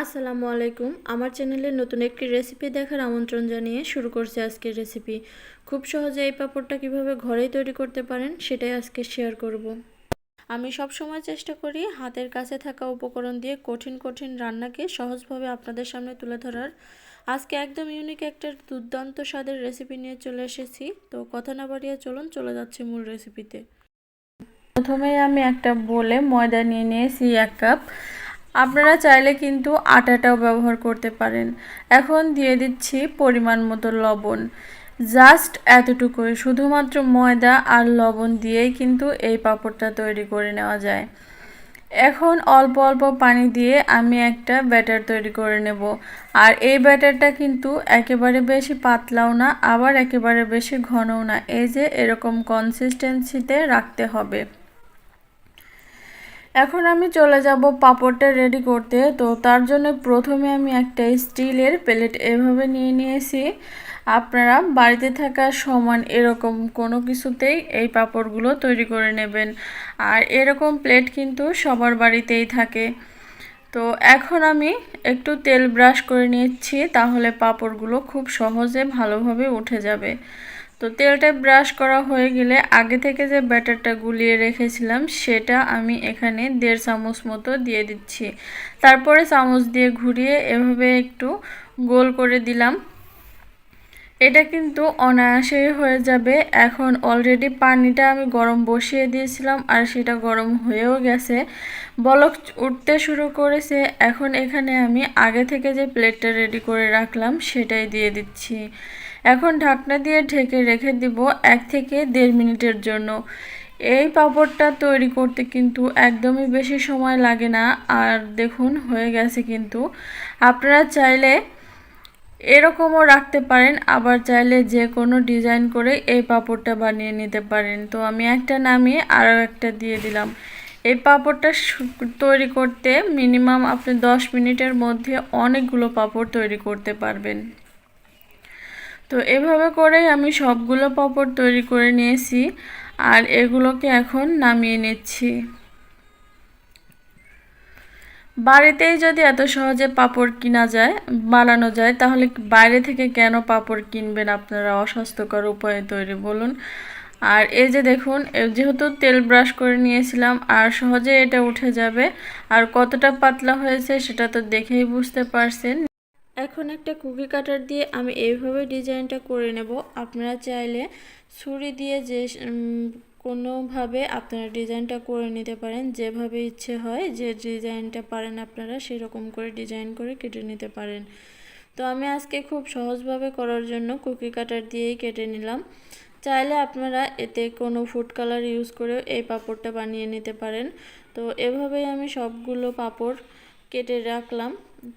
আসসালামু আলাইকুম। আমার চ্যানেলে নতুন একটি রেসিপি দেখার আমন্ত্রণ জানিয়ে শুরু করছি আজকের রেসিপি। খুব সহজে এই পাঁপড়টা কীভাবে ঘরেই তৈরি করতে পারেন সেটাই আজকে শেয়ার করব। আমি সব সময় চেষ্টা করি হাতের কাছে থাকা উপকরণ দিয়ে কঠিন কঠিন রান্নাকে সহজভাবে আপনাদের সামনে তুলে ধরার। আজকে একদম ইউনিক একটা দুর্দান্ত স্বাদের রেসিপি নিয়ে চলে এসেছি। তো কথা না বাড়িয়ে চলুন, চলে যাচ্ছে মূল রেসিপিতে প্রথমেই আমি একটা বলে ময়দা নিয়ে নিয়েছি এক কাপ। আপনারা চাইলে কিন্তু আটাটাও ব্যবহার করতে পারেন। এখন দিয়ে দিচ্ছি পরিমাণ মতো লবণ। জাস্ট এতটুকুই, শুধুমাত্র ময়দা আর লবণ দিয়েই কিন্তু এই পাঁপড়টা তৈরি করে নেওয়া যায়। এখন অল্প অল্প পানি দিয়ে আমি একটা ব্যাটার তৈরি করে নেব। আর এই ব্যাটারটা কিন্তু একেবারে বেশি পাতলাও না, আবার একেবারে বেশি ঘনও না। এই যে এরকম কনসিস্টেন্সিতে রাখতে হবে। এখন আমি চলে যাব পাঁপড়টা রেডি করতে। তো তার জন্য প্রথমে আমি একটা স্টিলের প্লেট এভাবে নিয়ে নিয়েছি। আপনারা বাড়িতে থাকা সমান এরকম কোনো কিছুতেই এই পাঁপড়গুলো তৈরি করে নেবেন। আর এরকম প্লেট কিন্তু সবার বাড়িতেই থাকে। তো এখন আমি একটু তেল ব্রাশ করে নিচ্ছি, তাহলে পাঁপড়গুলো খুব সহজে ভালোভাবে উঠে যাবে। তো তেলটা ব্রাশ করা হয়ে গেলে আগে থেকে যে ব্যাটারটা গুলিয়ে রেখেছিলাম, সেটা আমি এখানে দেড় চামচ মতো দিয়ে দিচ্ছি। তারপরে চামচ দিয়ে ঘুরিয়ে এভাবে একটু গোল করে দিলাম। এটা কিন্তু অনায়াসেই হয়ে যাবে। এখন অলরেডি পানিটা আমি গরম বসিয়ে দিয়েছিলাম আর সেটা গরম হয়েও গেছে। বলক উঠতে শুরু করেছে। এখন এখানে আমি আগে থেকে যে প্লেটটা রেডি করে রাখলাম, সেটাই দিয়ে দিচ্ছি। এখন ঢাকনা দিয়ে ঢেকে রেখে দিব এক থেকে দেড় মিনিটের জন্য। এই পাঁপড়টা তৈরি করতে কিন্তু একদমই বেশি সময় লাগে না, আর দেখুন হয়ে গেছে কিন্তু। আপনারা চাইলে এরকমও রাখতে পারেন, আবার চাইলে যে কোনো ডিজাইন করে এই পাঁপড়টা বানিয়ে নিতে পারেন। তো আমি একটা নামিয়ে আরও একটা দিয়ে দিলাম। এই পাঁপড়টা তৈরি করতে মিনিমাম আপনি দশ মিনিটের মধ্যে অনেকগুলো পাঁপড় তৈরি করতে পারবেন। তো এভাবে করেই আমি সবগুলো পাঁপড় তৈরি করে নিয়েছি আর এগুলোকে এখন নামিয়ে নিচ্ছি। বাড়িতেই যদি এত সহজে পাপড় কিনা যায়, বানানো যায়, তাহলে বাইরে থেকে কেন পাপড় কিনবেন আপনারা? অস্বাস্থ্যকর উপায়ে তৈরি বলুন। আর এই যে দেখুন যেহেতু তেল ব্রাশ করে নিয়েছিলাম, আর সহজে এটা উঠে যাবে। আর কতটা পাতলা হয়েছে সেটা তো দেখেই বুঝতে পারছেন। এখন একটা কুকি কাটার দিয়ে আমি এইভাবে ডিজাইনটা করে নেব। আপনারা চাইলে ছুরি দিয়ে যে কোনোভাবে আপনারা ডিজাইনটা করে নিতে পারেন। যেভাবে ইচ্ছে হয়, যে ডিজাইনটা পারেন আপনারা, সেরকম করে ডিজাইন করে কেটে নিতে পারেন। তো আমি আজকে খুব সহজভাবে করার জন্য কুকি কাটার দিয়েই কেটে নিলাম। চাইলে আপনারা এতে কোনো ফুড কালার ইউজ করেও এই পাপড়টা বানিয়ে নিতে পারেন। তো এভাবেই আমি সবগুলো পাঁপড় কেটে রাখলাম,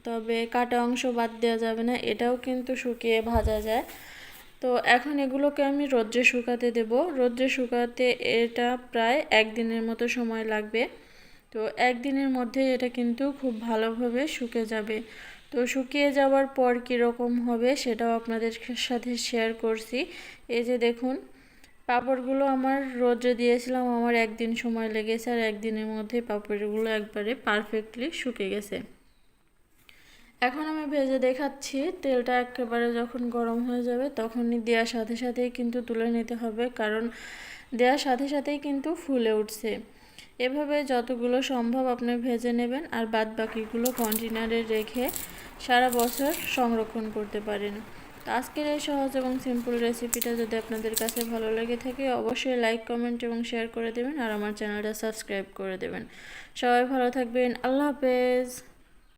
তবে কাটা অংশ বাদ দেওয়া যাবে না, এটাও কিন্তু শুকিয়ে ভাজা যায়। তো এখন এগুলোকে আমি রোদ্রে শুকাতে দেব। রোদ্রে শুকাতে এটা প্রায় একদিনের মতো সময় লাগবে। তো একদিনের মধ্যে এটা কিন্তু খুব ভালোভাবে শুকে যাবে। তো শুকিয়ে যাওয়ার পর কীরকম হবে সেটাও আপনাদের সাথে শেয়ার করছি। এই যে দেখুন পাঁপড়গুলো আমার রোদ্রে দিয়েছিলাম, আমার একদিন সময় লেগেছে আর একদিনের মধ্যে পাপড়গুলো একবারে পারফেক্টলি শুকে গেছে। এখন আমি ভেজে দেখাচ্ছি, তেলটা একেবারে যখন গরম হয়ে যাবে তখনই দেওয়ার সাথে সাথেই কিন্তু তুলে নিতে হবে, কারণ দেওয়ার সাথে সাথেই কিন্তু ফুলে উঠছে। এভাবে যতগুলো সম্ভব আপনি ভেজে নেবেন আর বাদ বাকিগুলো কন্টেনারে রেখে সারা বছর সংরক্ষণ করতে পারেন। তো আজকের এই সহজ এবং সিম্পল রেসিপিটা যদি আপনাদের কাছে ভালো লেগে থাকে, অবশ্যই লাইক কমেন্ট এবং শেয়ার করে দেবেন আর আমার চ্যানেলটা সাবস্ক্রাইব করে দেবেন। সবাই ভালো থাকবেন। আল্লাহ হাফেজ।